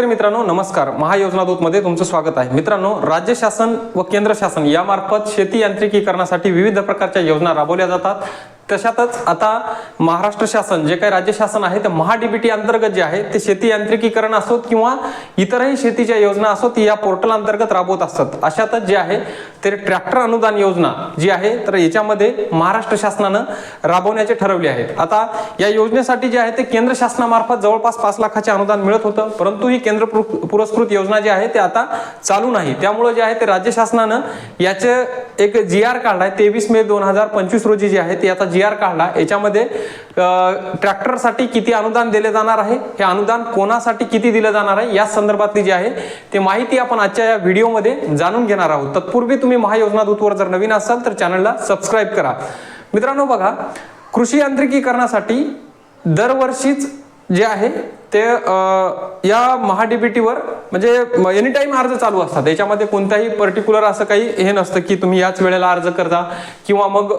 शेतकरी मित्रांनो नमस्कार. महायोजना दूतमध्ये तुमचं स्वागत आहे. मित्रांनो राज्य शासन व केंद्र शासन यामार्फत शेती यांत्रिकीकरणासाठी विविध प्रकारच्या योजना राबवल्या जातात. तशातच आता महाराष्ट्र शासन जे काही राज्य शासन आहे ते महाडीबीटी अंतर्गत जे आहे ते शेती यांत्रिकीकरण असोत किंवा इतरही शेतीच्या योजना असोत या पोर्टल अंतर्गत राबवत असतात. अशातच जे आहे तर ट्रॅक्टर अनुदान योजना जी आहे तर याच्यामध्ये महाराष्ट्र शासनानं राबवण्याचे ठरवले आहेत. आता या योजनेसाठी जे आहे ते केंद्र शासनामार्फत जवळपास पाच लाखाचे अनुदान मिळत होतं परंतु ही केंद्र पुरस्कृत योजना जी आहे ते आता चालू नाही. त्यामुळे जे आहे ते राज्य शासनानं याचे एक जी आर काढलाय तेवीस मे दोन हजार पंचवीस रोजी जे आहे ते आता जी आर काढला याच्यामध्ये ट्रॅक्टरसाठी किती अनुदान दिले जाणार आहे? हे अनुदान कोणासाठी किती दिलं जाणार आहे? या संदर्भातली जी आहे ते माहिती आपण आजच्या या व्हिडिओमध्ये जाणून घेणार आहोत. तत्पूर्वी तुम्ही महायोजना दूतवर जर नवीन असाल तर चॅनलला सबस्क्राईब करा. मित्रांनो बघा कृषी यांत्रिकीकरणासाठी दरवर्षीच जे आहे ते या महाडीबीटीवर म्हणजे एनी टाईम अर्ज चालू असतात. याच्यामध्ये कोणताही पर्टिक्युलर असं काही हे नसतं की तुम्ही याच वेळेला अर्ज करता किंवा मग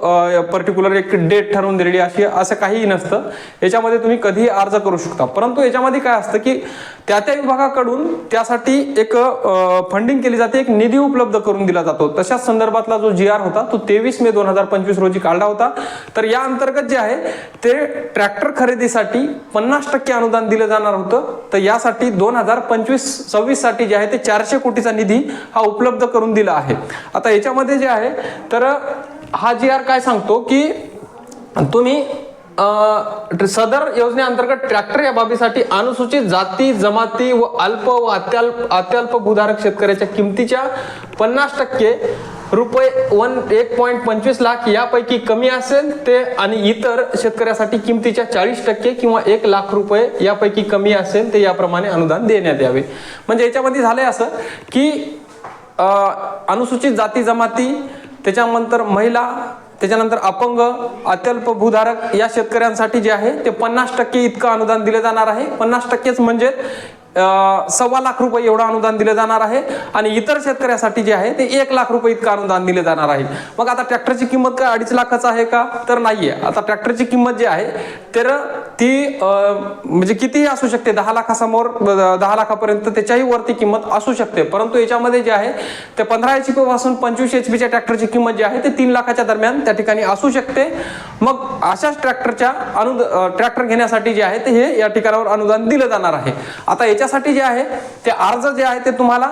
पर्टिक्युलर एक डेट ठरवून दिलेली अशी असं काहीही नसतं. याच्यामध्ये तुम्ही कधीही अर्ज करू शकता. परंतु याच्यामध्ये काय असतं की त्या त्या विभागाकडून त्यासाठी एक फंडिंग केली जाते एक निधी उपलब्ध करून दिला जातो. तशाच संदर्भातला जो जी आर होता तो तेवीस मे दोन हजार पंचवीस रोजी काढला होता. तर या अंतर्गत जे आहे ते ट्रॅक्टर खरेदीसाठी पन्नास टक्के अनुदान दिलं जाणार होतं. तर यासाठी दोन हजार पंचवीस सव्वीससाठी जे आहे ते चारशे कोटीचा निधी हा उपलब्ध करून दिला आहे. आता याच्यामध्ये जे आहे तर हा जी आर काय सांगतो की तुम्ही सदर योजनेअंतर्गत ट्रॅक्टर या बाबीसाठी अनुसूचित जाती जमाती व अल्प व अत्यल्प अत्यल्प भूधारक शेतकऱ्याच्या किमतीच्या पन्नास टक्के रुपये वन एक पॉईंट पंचवीस लाख यापैकी कमी असेल ते आणि इतर शेतकऱ्यासाठी किमतीच्या चाळीस टक्के किंवा एक लाख रुपये यापैकी कमी असेल ते याप्रमाणे अनुदान देण्यात यावे. म्हणजे याच्यामध्ये झालंय असं की अनुसूचित जाती जमाती त्याच्यानंतर महिला त्याच्यानंतर अपंग अत्यल्प भूधारक या शेतकऱ्यांसाठी जे आहे ते पन्नास टक्के इतकं अनुदान दिले जाणार आहे. पन्नास टक्केच म्हणजे सव्वा लाख रुपये एवढं अनुदान दिलं जाणार आहे आणि इतर शेतकऱ्यासाठी जे आहे ते एक लाख रुपये इतकं अनुदान दिले जाणार आहे. मग आता ट्रॅक्टरची किंमत काय अडीच लाखाचं आहे का? तर नाहीये. आता ट्रॅक्टरची किंमत जी आहे तर ती म्हणजे कितीही असू शकते दहा लाखासमोर दहा लाखापर्यंत त्याच्याही वरती किंमत असू शकते. परंतु याच्यामध्ये जे आहे ते पंधरा एच पी पासून पंचवीस एच पीच्या ट्रॅक्टरची किंमत जी आहे ते तीन लाखाच्या दरम्यान त्या ठिकाणी असू शकते. मग अशाच ट्रॅक्टरच्या अनुद ट्रॅक्टर घेण्यासाठी जे आहे ते हे या ठिकाणावर अनुदान दिलं जाणार आहे. आता याच्यासाठी जे आहे ते अर्ज जे आहे ते तुम्हाला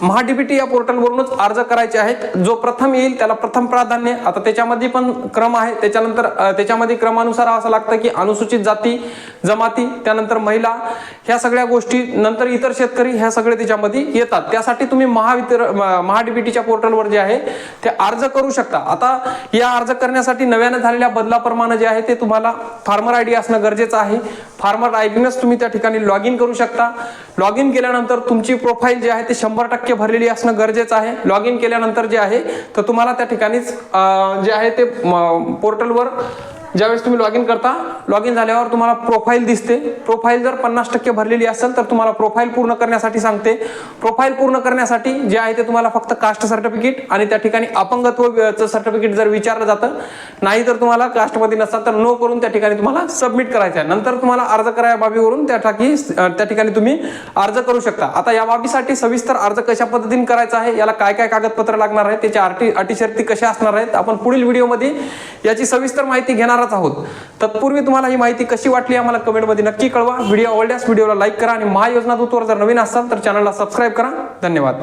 महाडीबीटी या पोर्टलवरूनच अर्ज करायचे आहेत. जो प्रथम येईल त्याला प्रथम प्राधान्य. आता त्याच्यामध्ये पण क्रम आहे. त्याच्यानंतर त्याच्यामध्ये क्रमानुसार असं लागतं की अनुसूचित जाती जमाती त्यानंतर महिला ह्या सगळ्या गोष्टी नंतर इतर शेतकरी ह्या सगळे त्याच्यामध्ये येतात. त्यासाठी तुम्ही महावितर महाडीबीटीच्या पोर्टलवर जे आहे ते अर्ज करू शकता. आता या अर्ज करण्यासाठी नव्यानं झालेल्या बदलाप्रमाणे जे आहे ते तुम्हाला फार्मर आय डी असणं गरजेचं आहे. फार्मर आयडीनच तुम्ही त्या ठिकाणी लॉग इन करू शकता. लॉग इन केल्यानंतर तुमची प्रोफाईल जी आहे ते शंभर टक्के भरलेली असणं गरजेचं आहे. लॉग इन केल्यानंतर जे आहे तर तुम्हाला त्या ठिकाणीच जे आहे ते पोर्टलवर ज्यावेळेस तुम्ही लॉग इन करता लॉग इन झाल्यावर तुम्हाला प्रोफाईल दिसते. प्रोफाईल जर पन्नास टक्के भरलेली असेल तर तुम्हाला प्रोफाईल पूर्ण करण्यासाठी सांगते. प्रोफाईल पूर्ण करण्यासाठी जे आहे ते तुम्हाला फक्त कास्ट सर्टिफिकेट आणि त्या ठिकाणी अपंगत्व सर्टिफिकेट जर विचारलं जातं नाही तर तुम्हाला कास्टमध्ये नसाल तर नो करून त्या ठिकाणी तुम्हाला सबमिट करायचं आहे. नंतर तुम्हाला अर्ज कराया बाबीवरून त्या ठिकाणी त्या ठिकाणी तुम्ही अर्ज करू शकता. आता या बाबीसाठी सविस्तर अर्ज कशा पद्धतीने करायचा आहे याला काय काय कागदपत्र लागणार आहे त्याच्या अटी अटी शर्ती कशा असणार आहेत आपण पुढील व्हिडिओमध्ये याची सविस्तर माहिती घेणार करणारच आहोत. तत्पूर्वी तुम्हाला ही माहिती कशी वाटली आम्हाला कमेंटमध्ये नक्की कळवा. व्हिडिओ आवडल्यास व्हिडिओला लाईक करा आणि महायोजना दूतवर जर नवीन असाल तर चॅनलला सबस्क्राईब करा. धन्यवाद.